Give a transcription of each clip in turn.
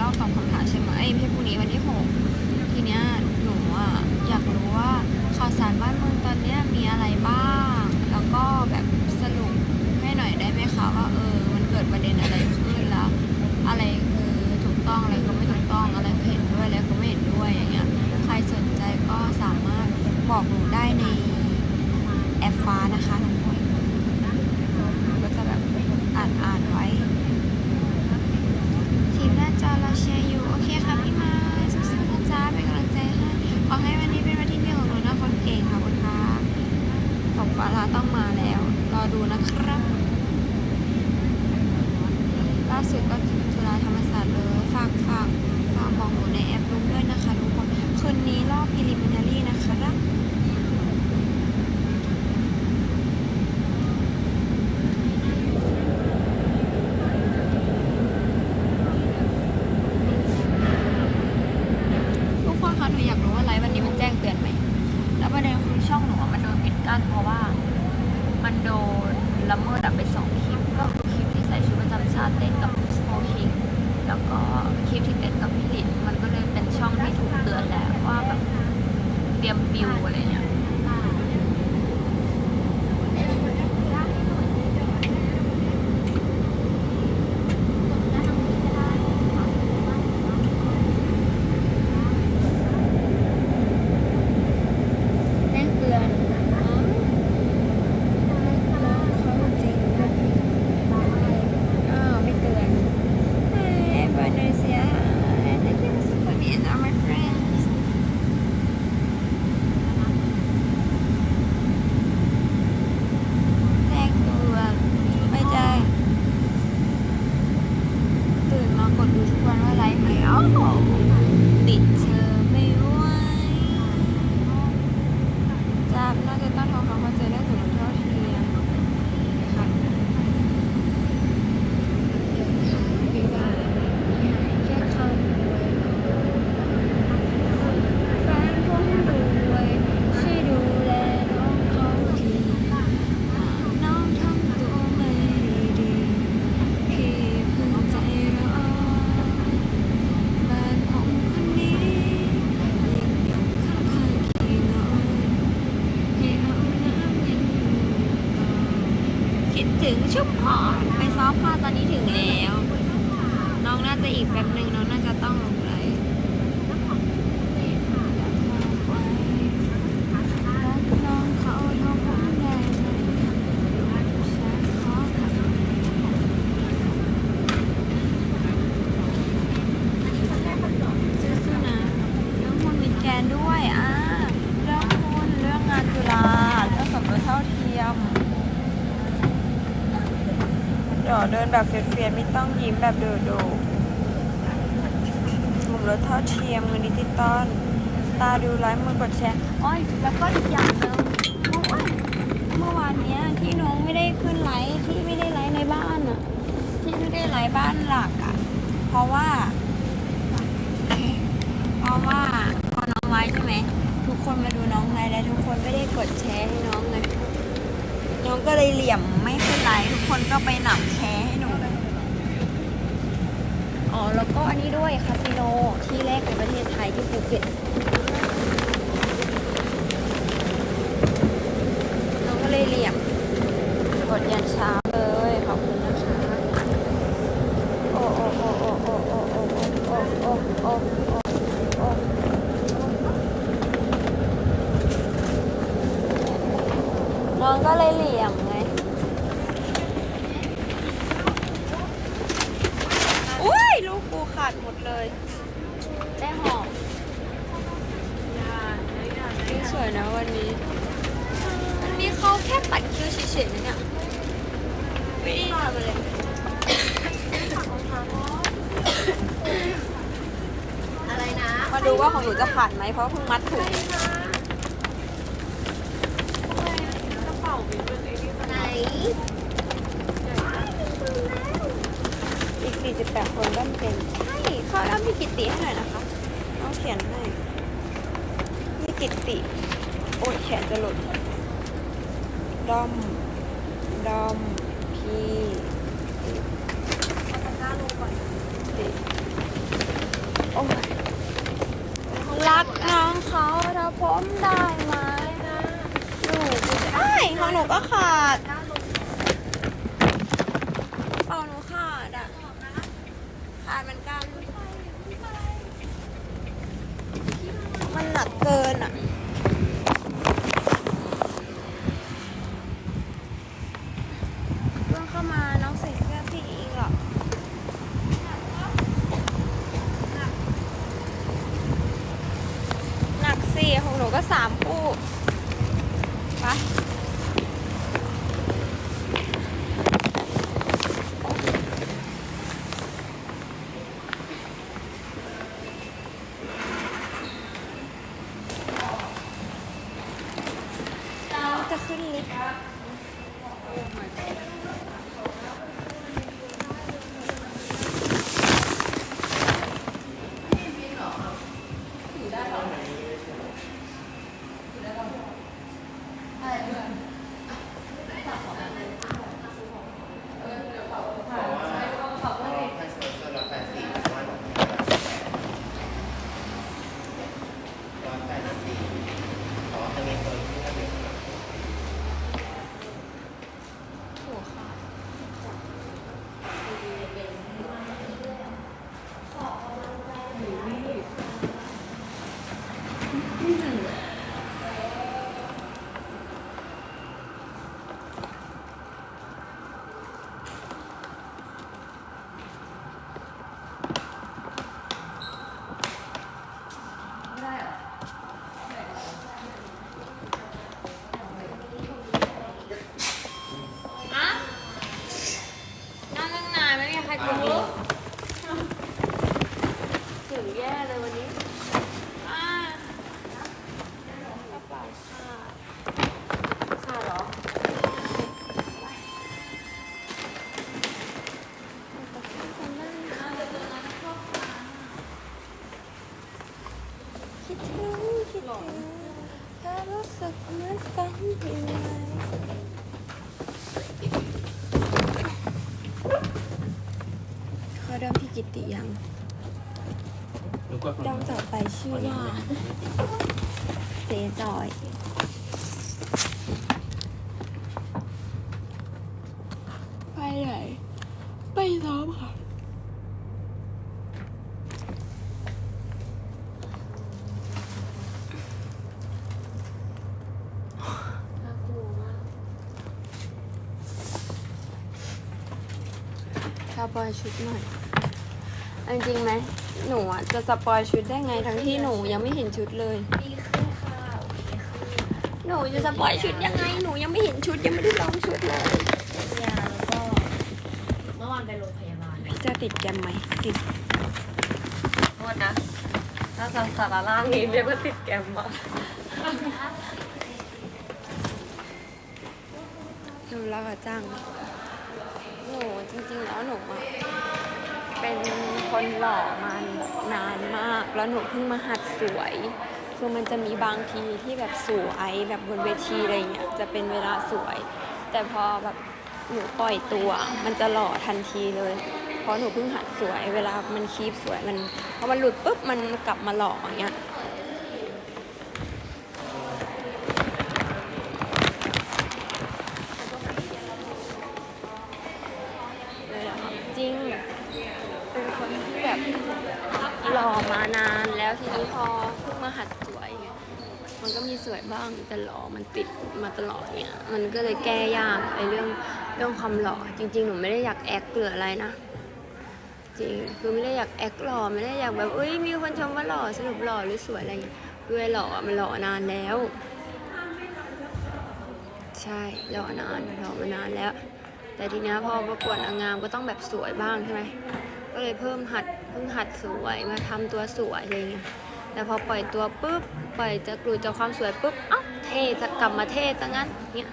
รอบตอบคำถามใช่ไหมไอ้ยไม่ใช่พรุ่งนี้วันที่หกทีเนี้ยหนูอะอยากรู้ว่าข่าวสารบ้านเมืองตอนเนี้ยมีอะไรบ้าง แล้วก็แบบสรุปให้หน่อยได้ไหมคะว่าเออมันเกิดประเด็นอะไรขึ้นแล้ว อะไรคือถูกต้องอะไรก็ไม่ถูกต้องอะไรเห็นด้วยอะไรก็ไม่เห็นด้วยอย่างเงี้ยใครสนใจก็สามารถบอกหนูได้ในแอปฟ้านะคะทุกคนหนูก็จะแบบอ่านอ่านไว้ ทีมหน้าจอเราเชียร์อยู่ โอเคค่ะพี่มาสู้ๆนะจ๊ะเป็นกำลังใจให้ขอให้วันนี้เป็นวันที่ดีของหนูนะคนเก่งค่ะคุณคะของฟ้าลาต้องมาแล้ว รอดูนะครับ ล่าสุดก็จุฬาธรรมศาสตร์เลยฝากฝากฝากบอกหนูในแอปรูมด้วยนะคะทุกคนคืนนี้รอบ preliminary นะคะทุกคนคะหนูอยากรู้ว่าไลฟ์วันนี้มันแจ้งเตือนไหมแล้วประเด็นคือช่องหนูอะมันโดนปิดกั้นเพราะว่า มันโดนละเมิดอะไปสองค 好好 có. เดี๋ยวเดินแบบเฟียดๆไม่ต้องยิ้มแบบดูดูสมรถเท่าเทียมเงินดิจิตอลตาดูไลฟ์มือกดแชร์อ้อยแล้วก็อีกอย่างหนึงเมื่อวานเมื่อวานเนี้ยที่น้องไม่ได้ขึ้นไลฟ์ที่ไม่ได้ไลฟ์ในบ้านอะที่ไม่ได้ไลฟ์บ้านหลักอะเพราะว่า เพราะว่าพอน้องไลฟ์ใช่ไหมทุกคนมาดูน้องไลฟ์แล้วทุกคนไม่ได้กดแชร์ให้น้องไงน้อง ก็เลยเหลี่ยมไม่ขึ้นไลฟ์ทุกคนก็ไปหนำแชร์ให้หนู อ๋อ แล้วก็อันนี้ด้วยคาสิโนที่แรกในประเทศไทยที่ภูเก็ตน้องก็เลยเหลี่ยมกดยันเช้าเลยขอบคุณนะคะโอ้โอ้โอ้โอ้โอ้โอ้โอ้โอ้โอ้ น้องก็เลยเหลี่ยมไง อุ้ยลูกกูขาดหมดเลย ได้หอมนี่สวยนะวันนี้ วันนี้เขาแค่ปัดคิ้วเฉยๆนะเนี่ยไม่ได้ทำอะไรอะไรนะ มาดูว่าของหนูจะขาดไหมเพราะเพิ่งมัดถุง อีก 48 คนด้านเป็นใช่ข้อด้านมีกิติให้หน่อยนะคะน้อเขียนให้มีกิติ โอ้ยแขนจะหลุดดอมดอมพีติโอ้ยรักน้องเขาถ้าผมได้ไหมนะหนูได้ของหนูก็ขาด มันหนักเกินอะ เขาเริ่มพี่กิตติยังดองต่อไปชื่อว่าเจจอยไปไหนไปซ้อมค่ะน่ากลัวมากสปอยชุดหน่อย เอาจริงๆไหมหนูอะจะสปอยชุดได้ไงทั้งที่หนูยังไม่เห็นชุดเลย ดีขึ้นค่ะโอเคขึ้นหนูจะสปอยชุดยังไงหนูยังไม่เห็นชุดยังไม่ได้ลองชุดเลยยาแล้วก็เมื่อวานไปโรงพยาบาลพี่จะติดแกมไหมติดโทษนะถ้าสาสาระล่างนี้เรียกว่าติดแกมมากหนูรักอะจังหนูจริงๆแล้วหนูอะ เป็นคนหล่อมานานมาก แล้วหนูเพิ่งมาหัดสวย คือมันจะมีบางทีที่แบบสวยแบบบนเวทีอะไรเงี้ยจะเป็นเวลาสวย แต่พอแบบหนูปล่อยตัว มันจะหล่อทันทีเลย เพราะหนูเพิ่งหัดสวย เวลามันคีบสวยมันพอมันหลุดปุ๊บมันกลับมาหล่ออย่างเงี้ยเลย สวยบ้าง แต่หล่อมันติดมาตลอดเนี่ยมันก็เลยแก้ยากไอ้เรื่องเรื่องความหล่อจริง ๆ หนูไม่ได้อยากแอคหรืออะไรนะจริงคือไม่ได้อยากแอคหล่อไม่ได้อยากแบบเอ้ยมีคนชมว่าหล่อสรุปหล่อหรือสวยอะไรเงี้ยคือไอ้หล่อมันหล่อนานแล้ว ใช่หล่อนานหล่อมานานแล้ว แต่ทีนี้พอประกวดนางงามก็ต้องแบบสวยบ้างใช่ไหมก็เลยเพิ่มหัดเพิ่งหัดสวยมาทำตัวสวยอะไรเงี้ย แต่พอปล่อยตัวปุ๊บปล่อยจะกลุดจากความสวยปุ๊บเอ้าเท่จะกลับมาเท่ซะงั้นเงี้ย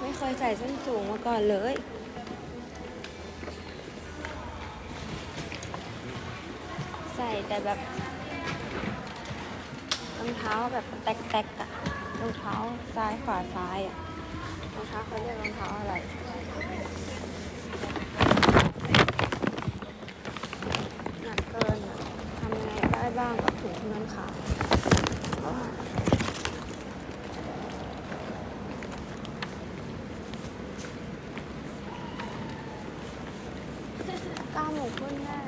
ไม่เคยใส่ส้นสูงมาก่อนเลยใส่แต่แบบรองเท้าแบบแตกๆอะ รองเท้าซ้ายขวาซ้ายอะรองเท้าเขาเรียกรองเท้าอะไรหนักเกินอะทำยังไงได้บ้างกับถุงที่มันขาก้าวหมูขึ้นได้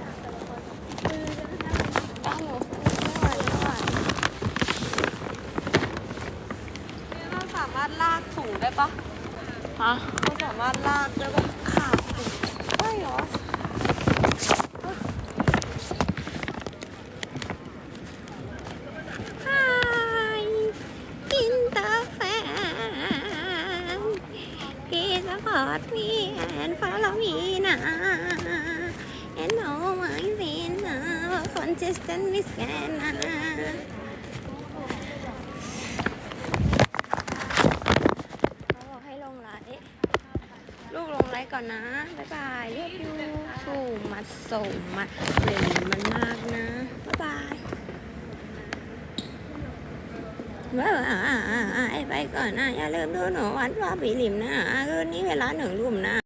ปะฮะเราสามารถลากได้ปะ ขาดถุงได้เหรอ Hi, Interfan. Please support me and follow me now. And know my sin now. Consistent with can. เขาบอกให้ลงไลฟ์ลูกลงไลฟ์ก่ อนนะ บ๊ายบายเรียกยูสูงมาส่งมาเล่นมันมากนะ บ๊ายบายบ๊ายบายไปก่อนนะ อย่าลืมดูหนูวันว่าปีหลิมนะคืนนี้เวลาหนึ่งทุ่มนะ